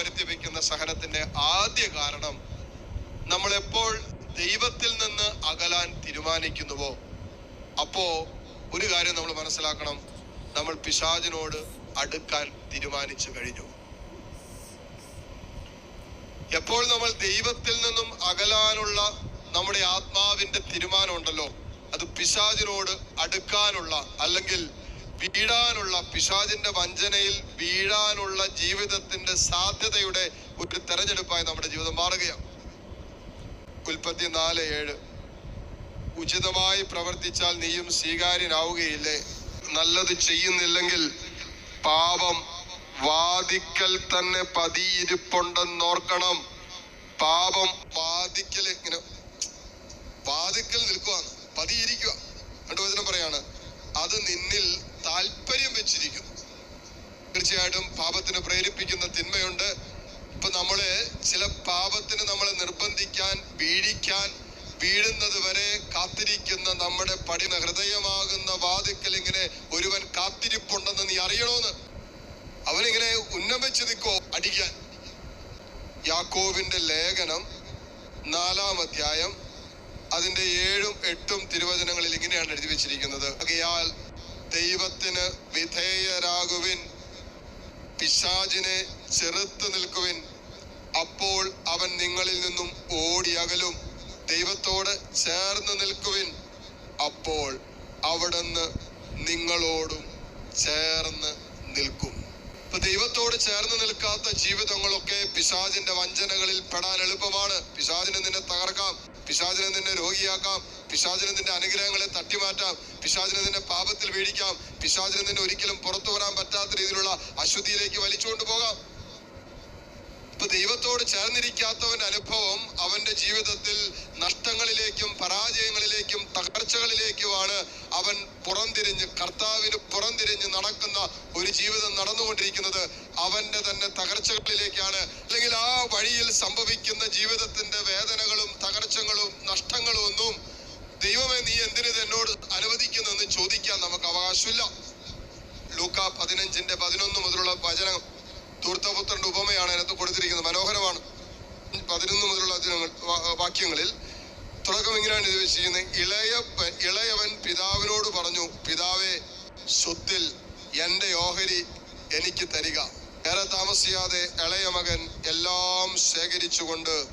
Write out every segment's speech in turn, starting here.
വരുത്തി വെക്കുന്ന സഹനത്തിന്റെ ആദ്യ കാരണം നമ്മൾ എപ്പോൾ ദൈവത്തിൽ നിന്ന് അകലാൻ തീരുമാനിക്കുന്നുവോ? അപ്പോ ഒരു കാര്യം നമ്മൾ മനസ്സിലാക്കണം. നമ്മൾ പിശാചിനോട് അടുക്കാൻ തീരുമാനിച്ചു കഴിഞ്ഞു. എപ്പോൾ നമ്മൾ ദൈവത്തിൽ നിന്നും അകലാനുള്ള നമ്മുടെ ആത്മാവിന്റെ തീരുമാനമുണ്ടല്ലോ അത് പിശാചിനോട് അടുക്കാനുള്ള അല്ലെങ്കിൽ വീഴാനുള്ള പിശാചിന്റെ വഞ്ചനയിൽ വീഴാനുള്ള ജീവിതത്തിന്റെ സാധ്യതയുടെ ഒരു തെരഞ്ഞെടുപ്പായി നമ്മുടെ ജീവിതം മാറുകയാണ്. ഉൽപ്പത്തി നാല് ഏഴ്. ഉചിതമായി പ്രവർത്തിച്ചാൽ നീയും സ്വീകാര്യനാവുകയില്ലേ? നല്ലത് ചെയ്യുന്നില്ലെങ്കിൽ പാപം വാദിക്കൽ തന്നെ പതിയിരിപ്പുണ്ടെന്നോർക്കണം. പാപം വാദിക്കൽ ഇങ്ങനെ പാപത്തിന് നമ്മളെ നിർബന്ധിക്കാൻ പീഡിക്കാൻ വീഴുന്നത് വരെ കാത്തിരിക്കുന്ന നമ്മുടെ പടിമ ഹൃദയമാകുന്ന വാതിക്കൽ ഇങ്ങനെ ഒരുവൻ കാത്തിരിപ്പുണ്ടെന്ന് നീ അറിയണോന്ന്? അവനിങ്ങനെ ഉന്നമിച്ച് നിൽക്കോ അടിക്കാൻ. യാക്കോവിന്റെ ലേഖനം നാലാം അധ്യായം അതിന്റെ ഏഴും എട്ടും തിരുവചനങ്ങളിൽ ഇങ്ങനെയാണ് എഴുതി വെച്ചിരിക്കുന്നത്. ആകയാൽ ദൈവത്തിന് വിധേയരാകുവിൻ പിശാചിനെ ചെറുത്തു നിൽക്കുവിൻ അവൻ നിങ്ങളിൽ നിന്നും ഓടി അകലും. ദൈവത്തോട് ചേർന്ന് നിൽക്കുവിൻ. അപ്പോൾ അവിടുന്ന് നിങ്ങളോടും ചേർന്ന് നിൽക്കും. ഇപ്പൊ ദൈവത്തോട് ചേർന്ന് നിൽക്കാത്ത ജീവിതങ്ങളൊക്കെ പിശാചിന്റെ വഞ്ചനകളിൽ പെടാൻ എളുപ്പമാണ്. പിശാചിനെ നിന്നെ തകർക്കാം. പിശാചിനെ നിന്നെ രോഗിയാക്കാം. പിശാചിനെ നിന്റെ അനുഗ്രഹങ്ങളെ തട്ടിമാറ്റാം. പിശാചിനെ നിന്നെ പാപത്തിൽ വീഴിക്കാം പിശാചിനെ നിന്നെ ഒരിക്കലും പുറത്തു വരാൻ പറ്റാത്ത രീതിയിലുള്ള അശുദ്ധിയിലേക്ക് വലിച്ചുകൊണ്ട് പോകാം. ഇപ്പൊ ദൈവത്തോട് ചേർന്നിരിക്കാത്തവന്റെ അനുഭവം അവന്റെ ജീവിതത്തിൽ നഷ്ടങ്ങളിലേക്കും പരാജയങ്ങളിലേക്കും തകർച്ചകളിലേക്കുമാണ് അവൻ പുറംതിരിഞ്ഞ് കർത്താവിന് പുറംതിരിഞ്ഞ് നടക്കുന്ന ഒരു ജീവിതം നടന്നുകൊണ്ടിരിക്കുന്നത്. അവന്റെ തന്നെ തകർച്ചകളിലേക്കാണ്. അല്ലെങ്കിൽ ആ വഴിയിൽ സംഭവിക്കുന്ന ജീവിതത്തിന്റെ വേദനകളും തകർച്ചകളും നഷ്ടങ്ങളും ഒന്നും ദൈവമേ നീ എന്തിനു എന്നോട് അനുവദിക്കുന്നെന്ന് ചോദിക്കാൻ നമുക്ക് അവകാശമില്ല. ലൂക്ക പതിനഞ്ചിന്റെ പതിനൊന്ന് ധൂർത്തപുത്രന്റെ ഉപമയാണ് അതിനകത്ത് കൊടുത്തിരിക്കുന്നത്. മനോഹരമാണ്. പതിനൊന്ന് മുതലുള്ള വചനങ്ങൾ വാക്യങ്ങളിൽ തുടക്കം ഇങ്ങനെയാണ് ഇത് വെച്ചിരിക്കുന്നത്. ഇളയ ഇളയവൻ പിതാവിനോട് പറഞ്ഞു പിതാവേ സ്വത്തിൽ എന്റെ ഓഹരി എനിക്ക് തരിക. ഏറെ താമസിയാതെ ഇളയ മകൻ എല്ലാം ശേഖരിച്ചുകൊണ്ട്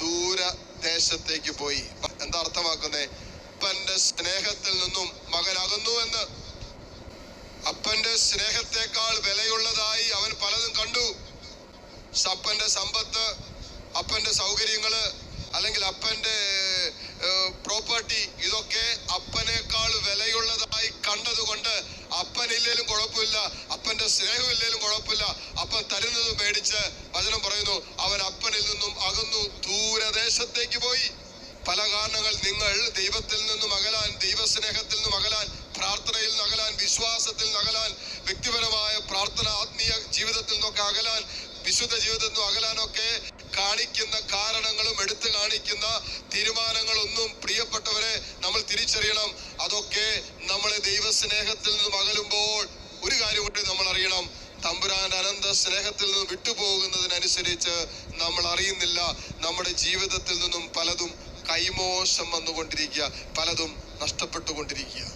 ദൂരദേശത്തേക്ക് പോയി. എന്താ അർത്ഥമാക്കുന്നത്? അപ്പന്റെ സ്നേഹത്തിൽ നിന്നും മകൻ അകന്നു എന്ന് അപ്പന്റെ സ്നേഹത്തെക്കാൾ വിലയുള്ളതായി അവൻ പലതും കണ്ടു. അപ്പന്റെ സമ്പത്ത് അപ്പന്റെ സൗകര്യങ്ങൾ അല്ലെങ്കിൽ അപ്പന്റെ പ്രോപ്പർട്ടി ഇതൊക്കെ അപ്പനേക്കാൾ വിലയുള്ളതായി കണ്ടതുകൊണ്ട് അപ്പൻ ഇല്ലേലും കുഴപ്പമില്ല അപ്പന്റെ സ്നേഹം ഇല്ലേലും കുഴപ്പമില്ല. അപ്പൻ തരുന്നത് മേടിച്ച് വചനം പറയുന്നു അവൻ അപ്പനിൽ നിന്നും അകന്നു ദൂരദേശത്തേക്ക് പോയി. പല കാരണങ്ങൾ നിങ്ങൾ ദൈവത്തിൽ നിന്നും അകലാൻ ദൈവസ്നേഹത്തിൽ നിന്നും അകലാൻ വിശ്വാസത്തിൽ അകലാൻ വ്യക്തിപരമായ പ്രാർത്ഥന ആത്മീയ ജീവിതത്തിൽ നിന്നൊക്കെ അകലാൻ വിശുദ്ധ ജീവിതത്തിൽ നിന്നും അകലാനൊക്കെ കാണിക്കുന്ന കാരണങ്ങളും എടുത്തു കാണിക്കുന്ന തീരുമാനങ്ങളൊന്നും പ്രിയപ്പെട്ടവരെ നമ്മൾ തിരിച്ചറിയണം. അതൊക്കെ നമ്മളെ ദൈവസ്നേഹത്തിൽ നിന്നും അകലുമ്പോൾ ഒരു കാര്യം കൂടി നമ്മൾ അറിയണം. തമ്പുരാന്റെ അനന്ത സ്നേഹത്തിൽ നിന്ന് വിട്ടുപോകുന്നതിനനുസരിച്ച് നമ്മൾ അറിയുന്നില്ല. നമ്മുടെ ജീവിതത്തിൽ നിന്നും പലതും കൈമോശം വന്നുകൊണ്ടിരിക്കുക പലതും നഷ്ടപ്പെട്ടുകൊണ്ടിരിക്കുക.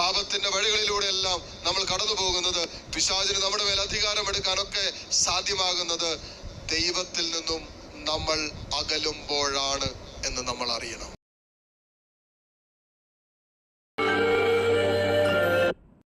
പാപത്തിന്റെ വഴികളിലൂടെ എല്ലാം നമ്മൾ കടന്നു പോകുന്നത് പിശാചിന് നമ്മുടെ മേൽ അധികാരം എടുക്കാനൊക്കെ സാധ്യമാകുന്നത് ദൈവത്തിൽ നിന്നും നമ്മൾ അകലുമ്പോഴാണ് എന്ന് നമ്മൾ അറിയണം.